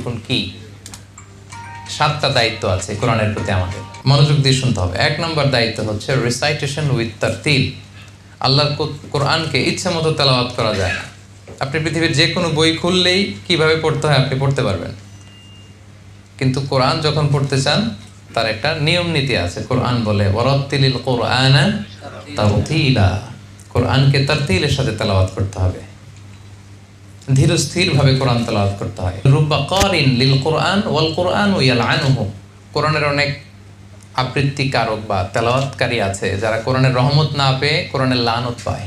রুকুন কি? সাতটা দায়িত্ব আছে কোরআনের প্রতি আমাদের। মনোযোগ দিয়ে শুনতে হবে। এক নম্বর দায়িত্ব হচ্ছে রিসাইটেশন উইথ তারতিল আল্লাহর কোরআনকে ইচ্ছা মতো তেলাওয়াত করা যায় না। আপনি পৃথিবীর যে কোনো বই খুললেই কীভাবে পড়তে হয় আপনি পড়তে পারবেন। কিন্তু কোরআন যখন পড়তে চান, তার একটা নিয়ম নীতি আছে। কোরআন বলে ওরত্তিলিল কোরআন তারতিলা। কোরআনকে তারতিলের সাথে তেলাওয়াত করতে হবে। ধীর কোরআন তেলাওয়াত করতে হয়। রুব্বা লিল কোরআন ওয়াল কোরআন ওয়াল আনহু কোরআনের অনেক আবৃত্তি কারক বা তেলাওয়াতকারী আছে যারা কোরআনের রহমত না পেয়ে কোরআনের লানত পায়।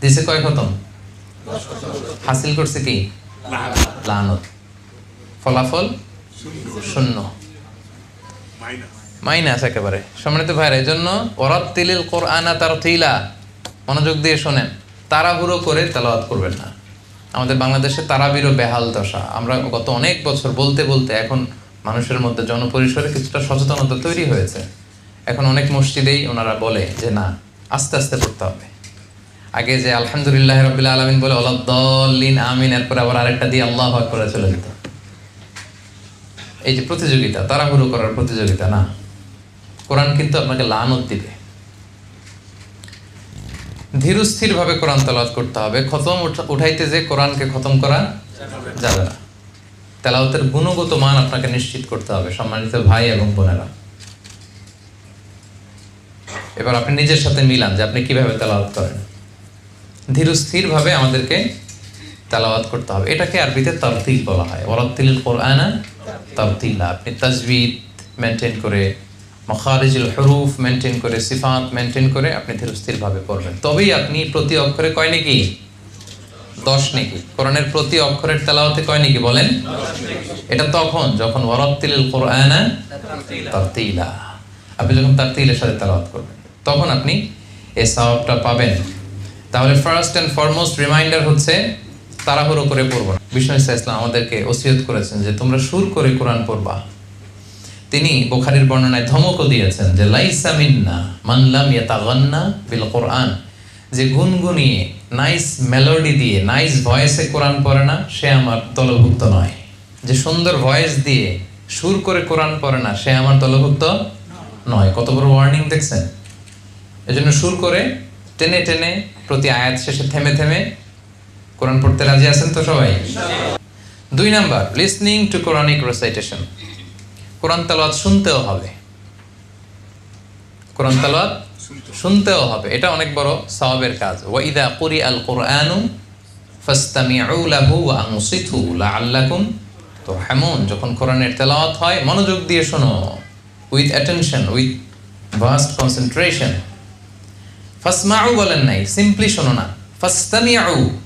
দিছে কয় খতম? হাসিল করছে কি? লানত। ফলাফল? শূন্য। মাইনাস একেবারে। সম্মানিত ভাইরা এই জন্য ওরাত্তিলিল কোরআনা তার মনোযোগ দিয়ে শোনেন। তাড়াহুড়ো করে তেলাওয়াত করবেন না। আমাদের বাংলাদেশে তারাবিরও বেহাল দশা। আমরা গত অনেক বছর বলতে বলতে এখন মানুষের মধ্যে জনপরিসরে কিছুটা সচেতনতা তৈরি হয়েছে। এখন অনেক মসজিদেই ওনারা বলে যে, না, আস্তে আস্তে পড়তে হবে। আগে যে আলহামদুলিল্লাহ রবিল আলমিন বলে অলাদ্দলিন আমিন, এরপরে আবার আরেকটা দিয়ে আল্লাহ করে চলে যেত। এই যে প্রতিযোগিতা, তাড়াহুড়ো করার প্রতিযোগিতা, না। কোরআন কিন্তু আপনাকে লানত দিবে। ধীরস্থির ভাবে কোরআন তেলাওয়াত করতে হবে। খতম উঠাইতে যে কোরআনকে খতম করা যাবে না। তেলাওয়াতের গুণগত মান আপনাকে নিশ্চিত করতে হবে, সম্মানিত ভাই এবং বোনেরা। এবার আপনি নিজের সাথে মিলান যে আপনি কীভাবে তেলাওয়াত করেন। ধীরস্থির ভাবে আমাদেরকে তেলাওয়াত করতে হবে। এটাকে আরবিতে তারতিল বলা হয়। ওরাত্তিল কোরআনা তারতিলা আপনি তাজবিদ মেনটেন করে মখারিজুল হরুফ মেনটেন করে, সিফাত মেনটেন করে আপনি ধীরস্থিরভাবে পড়বেন। তবেই আপনি প্রতি অক্ষরে কয় নাকি? দশ নাকি। কোরআনের প্রতি অক্ষরের তেলাওয়াতে কয় নাকি বলেন? এটা তখন, যখন ওরাত্তিল কোরআনা তারতিলা। আপনি যখন তারতিলের সাথে তেলাওয়াত করবেন, তখন আপনি এই সওয়াবটা পাবেন। তাহলে ফার্স্ট অ্যান্ড ফরমোস্ট রিমাইন্ডার হচ্ছে, তাড়াহুড়ো করে পড়ব না। বিষ্ণু ইসলাম আমাদেরকে ওসিয়ত করেছেন যে তোমরা সুর করে কোরআন পড়বা। তিনি বোখারির বর্ণনায় ধমকও দিয়েছেন যে লাইসা মিন্না মানলাম ইয়াতাগান্না বিল কোরআন। যে গুনগুনিয়ে নাইস মেলোডি দিয়ে নাইস ভয়েসে কোরআন পড়ে না সে আমার দলভুক্ত নয়। যে সুন্দর ভয়েস দিয়ে সুর করে কোরআন পড়ে না সে আমার দলভুক্ত নয়। কত বড় ওয়ার্নিং দেখছেন? এজন্য সুর করে টেনে টেনে প্রতি আয়াত শেষে থেমে থেমে কোরআন পড়তে রাজি আছেন তো সবাই? দুই number listening to Quranic recitation কোরআন তালাওয়াত শুনতেও হবে। কোরআন তালাওয়াত শুনতেও হবে। এটা অনেক বড় সওয়াবের কাজ। ওয়াইদা কুরি আল কোরআনু তুরহামুন। যখন কোরআনের তেলাওয়াত হয়, মনোযোগ দিয়ে শোনো। With attention with vast concentration ফাসমাউ বলেন নাই সিম্পলি শোনো না। ফাস্তামিউ।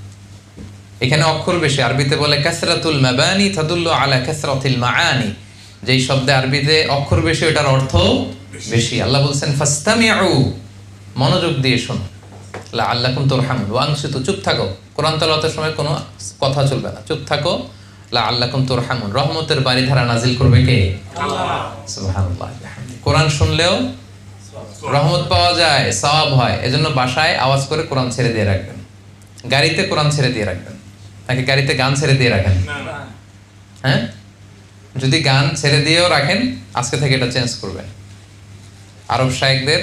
এখানে অক্ষর বেশি। আরবিতে বলে কাসরাতুল মাবানি, তাদুল্লু আলা কাসরাতিল মাআনি। যেই শব্দে আরবিতে অক্ষর বেশি ওটার অর্থ বেশি। আল্লাহ বলছেন ফাস্তামিউ মনোযোগ দিয়ে শোনো। লা আল্লাকুম তুরহামুন ওয়াংসিতু চুপ থাকো। কোরআন তেলাওয়াতের সময় কোনো কথা চলবে না। চুপ থাকো। লা আল্লাকুম তুরহামুন। রহমতের বাড়ি ধারা নাজিল করবে কে? সুবহানাল্লাহ কোরআন শুনলেও রহমত পাওয়া যায় সওয়াব হয়। এজন্য বাসায় আওয়াজ করে কোরআন ছেড়ে দিয়ে রাখবেন। গাড়িতে কোরআন ছেড়ে দিয়ে রাখবেন। নাকি গাড়িতে গান ছেড়ে দিয়ে রাখেন? হ্যাঁ? যদি গান ছেড়ে দিয়েও রাখেন আজকে থেকে এটা চেঞ্জ করবেন। আরব শায়েকদের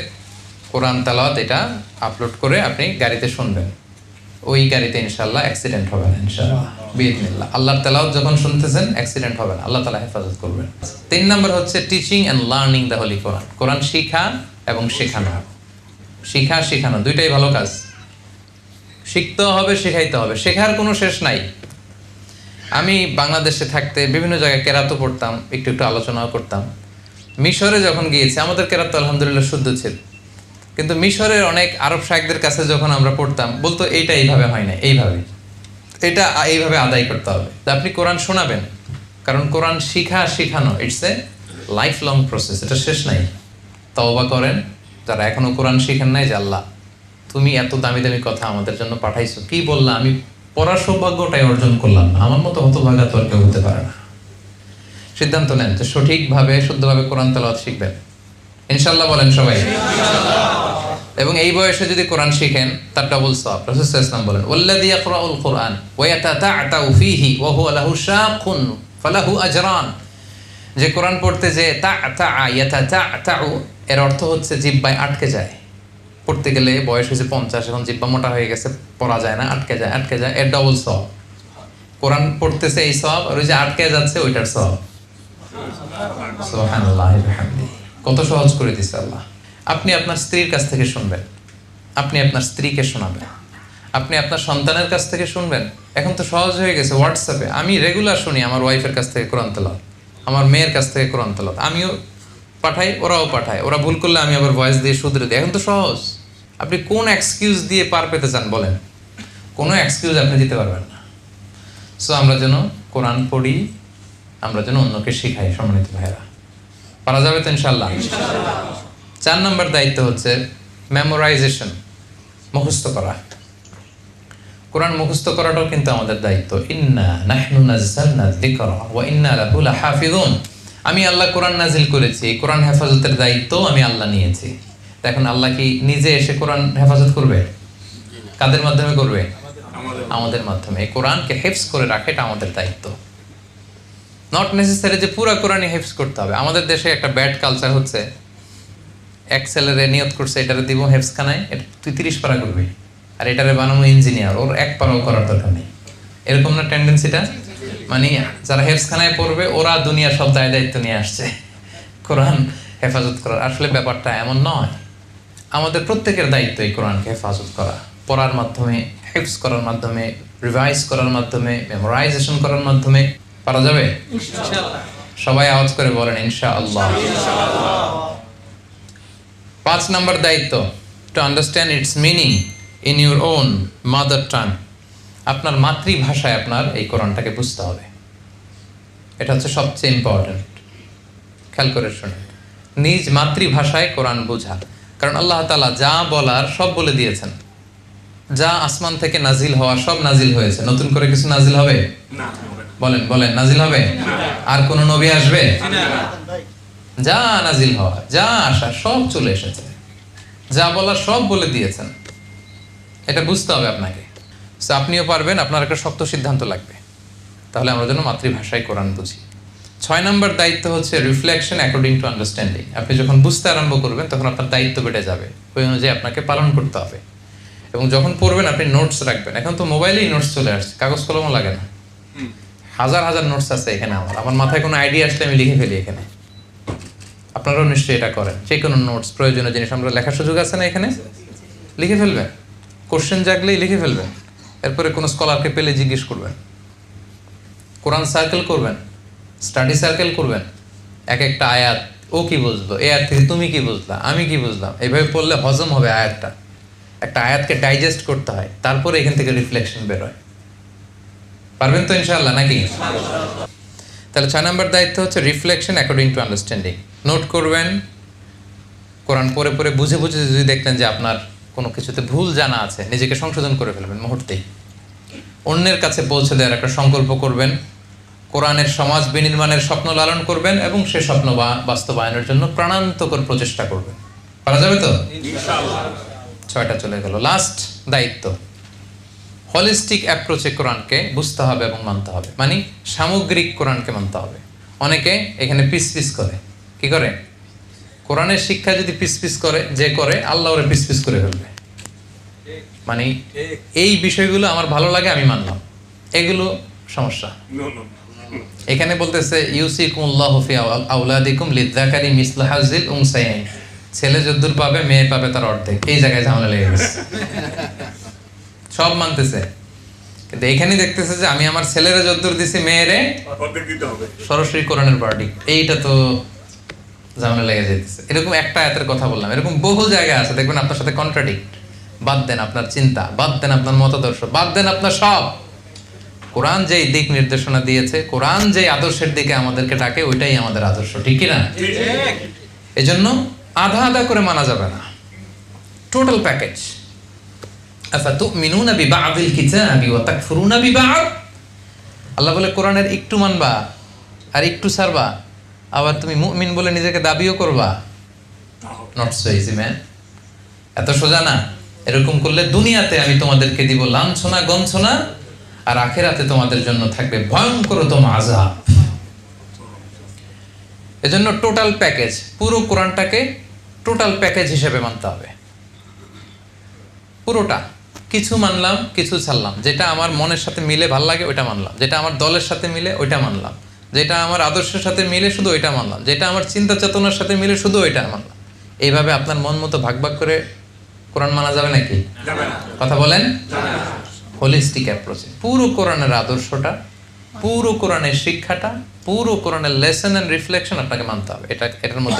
কোরআন তালাওয়াত এটা আপলোড করে আপনি গাড়িতে শুনবেন। ওই গাড়িতে ইনশাল্লাহ অ্যাক্সিডেন্ট হবে না ইনশাল্লাহ বিদিনিল্লাহ আল্লাহর তেলাওয়াত যখন শুনতেছেন অ্যাক্সিডেন্ট হবে না। আল্লাহ তালা হেফাজত করবেন। তিন নম্বর হচ্ছে teaching and learning the holy Quran কোরআন শিখা এবং শেখানো। শিখা শেখানো দুইটাই ভালো কাজ। শিখতেও হবে শেখাইতে হবে। শেখার কোনো শেষ নাই। আমি বাংলাদেশে থাকতে বিভিন্ন জায়গায় কেরাতো পড়তাম, একটু একটু আলোচনাও করতাম। মিশরে যখন গিয়েছি, আমাদের কেরাতো আলহামদুলিল্লাহ শুদ্ধ ছিল। কিন্তু মিশরের অনেক আরব শাহেকদের কাছে যখন আমরা পড়তাম, বলতো এইটা এইভাবে হয় না, এইভাবে। এটা এইভাবে আদায় করতে হবে। আপনি কোরআন শোনাবেন, কারণ কোরআন শিখা শিখানো it's a life long process এটা শেষ নাই। তওবা করেন, যারা এখনও কোরআন শিখেন নাই, যে আল্লাহ, তুমি এত দামি দামি কথা আমাদের জন্য পাঠাইছো, কি বললা আমি পড়ার সৌভাগ্যটাই অর্জন করলাম না। আমার মতো হতভাগা তো আর কেউ হতে পারে না। সিদ্ধান্ত নেন যে সঠিকভাবে, শুদ্ধভাবে কোরআন তেলাওয়াত শিখবেন। ইনশাল্লাহ বলেন সবাই। এবং এই বয়সে যদি কোরআন শিখেন, তার ডবল সব রাসূল ইসলাম বলেন, ওয়াল্লাযী ইয়াকরাউল কোরআন ওয়া ইয়াতাতাআতাউ ফীহি ওয়া হুয়া লাহু শাকুন ফালাহু আজরান। যে কোরআন পড়তে যে তা তা ইয়াতা তা তাউ এর অর্থ হচ্ছে জিব্বায় আটকে যায়। পড়তে গেলে বয়স হয়েছে পঞ্চাশ, এখন জিব্বা মোটা হয়ে গেছে, পড়া যায় না, আটকে যায় আটকে যায়, এর ডবল সব। কোরআন পড়তেছে এই সব, আর ওই যে আটকে যাচ্ছে ওইটার সব। কত সহজ করে দিছে আল্লাহ। আপনি আপনার স্ত্রীর কাছ থেকে শুনবেন। আপনি আপনার স্ত্রীকে শোনাবেন। আপনি আপনার সন্তানের কাছ থেকে শুনবেন। এখন তো সহজ হয়ে গেছে হোয়াটসঅ্যাপে। আমি রেগুলার শুনি আমার ওয়াইফের কাছ থেকে কোরআন তেলাওয়াত। আমার মেয়ের কাছ থেকে কোরআন তেলাওয়াত। আমিও পাঠাই, ওরাও পাঠায়। ওরা ভুল করলে আমি আবার ভয়েস দিয়ে শুধরে দিই। এখন তো সহজ। আপনি কোন এক্সকিউজ দিয়ে পার পেতে চান বলেন? কোনো এক্সকিউজ আপনি দিতে পারবেন না। সো আমরা যেন কোরআন পড়ি, আমরা যেন অন্যকে শিখাই, সম্মানিত ভাইরা পারা যাবে তো ইনশাল্লাহ চার নম্বর দায়িত্ব হচ্ছে মেমোরাইজেশন মুখস্থ করা। কোরআন মুখস্থ করাটাও কিন্তু আমাদের দায়িত্ব। ইন্না নাহনু নাযালনা যিকরা ওয়া ইন্না লাহু লাহাফিজুন আমি আল্লাহ কোরআন নাজিল করেছি কোরআন হেফাজতের দায়িত্ব আমি আল্লাহ নিয়েছি। দেখুন আল্লাহ কি নিজে এসে কোরআন হেফাজত করবে? কাদের মাধ্যমে করবে? আমাদের মাধ্যমে। এই কোরআনকে হেফজ করে রাখা এটা আমাদের দায়িত্ব। নট নেসেসারি যে পুরো কোরআনই হেফজ করতে হবে। আমাদের দেশে একটা ব্যাড কালচার হচ্ছে এক ছেলেরে নিয়ত করছে, এটারে দিব হেফজ খানায় এটা তুই তিরিশ পারা করবি। আর এটারে বানানো ইঞ্জিনিয়ার ওর এক পারাও করার দরকার নেই। এরকম না টেন্ডেন্সিটা মানে যারা হেফজ খানায় পড়বে, ওরা দুনিয়ার সব দায় দায়িত্ব নিয়ে আসছে। কোরআন হেফাজত করার। আসলে ব্যাপারটা এমন নয়। আমাদের প্রত্যেকের দায়িত্ব এই কোরআনকে হেফাজত করা। পড়ার মাধ্যমে হেফজ করার মাধ্যমে রিভাইজ করার মাধ্যমে মেমোরাইজেশন করার মাধ্যমে। পারা যাবে? সবাই আওয়াজ করে বলেন ইনশা আল্লাহ পাঁচ নাম্বার দায়িত্ব to understand its meaning in your own mother tongue আপনার মাতৃভাষায় আপনার এই কোরআনটাকে বুঝতে হবে। এটা হচ্ছে সবচেয়ে ইম্পর্ট্যান্ট খেয়াল করে শুনুন। নিজ মাতৃভাষায় কোরআন বোঝা। কারণ আল্লাহ তালা যা বলার সব বলে দিয়েছেন। যা আসমান থেকে নাজিল হওয়া সব নাজিল হয়েছে। নতুন করে কিছু নাজিল হবে? বলেন বলেন নাজিল হবে? আর কোন নবী আসবে? যা নাজিল হওয়া যা আসা সব চলে এসেছে। যা বলার সব বলে দিয়েছেন। এটা বুঝতে হবে আপনাকে। আপনিও পারবেন আপনার একটা শক্ত সিদ্ধান্ত লাগবে। তাহলে আমরা যেন মাতৃভাষায় কোরআন বুঝি। ছয় নম্বর দায়িত্ব হচ্ছে রিফ্লেকশন অ্যাকর্ডিং টু আন্ডারস্ট্যান্ডিং আপনি যখন বুঝতে আরম্ভ করবেন তখন আপনার দায়িত্ব বেড়ে যাবে। ওই অনুযায়ী আপনাকে পালন করতে হবে। এবং যখন পড়বেন আপনি নোটস রাখবেন। এখন তো মোবাইলেই নোটস চলে আসছে কাগজ কলমও লাগে না। হাজার হাজার নোটস আছে এখানে আমার। আমার মাথায় কোনো আইডিয়া আসলে আমি লিখে ফেলি এখানে। আপনারাও নিশ্চয়ই এটা করেন। যে কোনো নোটস প্রয়োজনীয় জিনিস। আমরা লেখার সুযোগ আছে না এখানে? লিখে ফেলবেন। কোশ্চেন জাগলেই লিখে ফেলবেন। এরপরে কোনো স্কলারকে পেলে জিজ্ঞেস করবেন। কোরআন সার্কেল করবেন। স্টাডি সার্কেল করবেন। এক একটা আয়াত, ও কি বুঝলো? এই আয়াত থেকে তুমি কি বুঝলা? আমি কি বুঝলাম? এইভাবে পড়লে হজম হবে আয়াতটা। একটা আয়াতকে ডাইজেস্ট করতে হয়, তারপরে এখান থেকে রিফ্লেকশন বেরোয় পারবেন তো ইনশাআল্লাহ, নাকি? তাহলে ছয় নম্বর দায়িত্ব হচ্ছে reflection according to understanding note করবেন, কোরআন পরে পরে বুঝে বুঝে যদি দেখলেন যে আপনার কোনো কিছুতে ভুল জানা আছে, নিজেকে সংশোধন করে ফেলবেন মুহূর্তেই। অন্যের কাছে পৌঁছে দেওয়ার একটা সংকল্প করবেন। কোরআনের সমাজ বিনির্মাণের স্বপ্ন লালন করবেন এবং সে স্বপ্ন বাস্তবায়নের জন্য প্রাণান্তকর প্রচেষ্টা করবেন। পারা যাবে তো? ছয়টা চলে গেল। লাস্ট দায়িত্ব। হলিস্টিক অ্যাপ্রোচে কোরআনকে বুঝতে হবে এবং মানতে হবে। মানে সামগ্রিক কোরআনকে মানতে হবে। অনেকে এখানে পিস পিস করে। কি করে? কোরআনের শিক্ষা যদি পিস পিস করে যে করে আল্লাহ ওরে পিস পিস করে ফেলবে। মানে এই বিষয়গুলো আমার ভালো লাগে আমি মানলাম। এগুলো সমস্যা। এখানে বলতেছে ইউসি কুমুল্লাহ ফি আউলাদিকুম লিদ্দাকারি মিসলাহাজিল উমসাইন ছেলে যদ্দুর পাবে মেয়ে পাবে তার অর্ধেক। এই জায়গায় ঝামেলা লেগে গেছে। সব মানতেছে। কিন্তু এখানে দেখতেছে যে আমি আমার ছেলেরা যদ্দুর দিছি মেয়েরে সরাসরি কোরআনের পার্টি এইটা তো ঝামেলা লেগে যেতেছে এরকম একটা আয়াতের কথা বললাম। এরকম বহু জায়গা আছে দেখবেন আপনার সাথে কন্ট্রাডিক্ট বাদ দেন আপনার চিন্তা বাদ দেন আপনার মতাদর্শ বাদ দেন আপনার সব। কোরআন যেই দিক নির্দেশনা দিয়েছে কোরআন যে আদর্শের দিকে আমাদেরকে ডাকে ওইটাই আমাদের আদর্শ ঠিক কি না? এজন্য আধা আধা করে মানা যাবে না। টোটাল প্যাকেজ আফাতুমিনুনা বিবা'দিল কিতাবি ওয়া তাকফুরুনা বিবা'দ আল্লাহ বলে কোরআনের একটু মানবা আর একটু ছাড়বা। আবার তুমি মুমিন বলে নিজেকে দাবিও করবা। নট সো ইজি ম্যান এত সোজা না। এরকম করলে দুনিয়াতে আমি তোমাদেরকে দিব লাঞ্ছনা গঞ্ছনা আর আখেরাতে তোমাদের জন্য থাকবে ভয়ঙ্কর ভয়ঙ্করতম আজাব এজন্য টোটাল প্যাকেজ পুরো কোরআনটাকে টোটাল প্যাকেজ হিসেবে মানতে হবে। পুরোটা কিছু মানলাম কিছু ছাড়লাম। যেটা আমার মনের সাথে মিলে ভালো লাগে ওইটা মানলাম। যেটা আমার দলের সাথে মিলে ওইটা মানলাম। যেটা আমার আদর্শের সাথে মিলে শুধু ওইটা মানলাম। যেটা আমার চিন্তা চেতনার সাথে মিলে শুধু ওইটা মানলাম। এইভাবে আপনার মন মতো ভাগ ভাগ করে কোরআন মানা যাবে নাকি? কথা বলেন? হোলিস্টিক অ্যাপ্রোচে পুরো কোরআনের আদর্শটা পুরো কোরআনের শিক্ষাটা পুরো কোরআনের লেসন অ্যান্ড রিফ্লেকশন আপনাকে মানতে হবে এটা এটার মধ্যে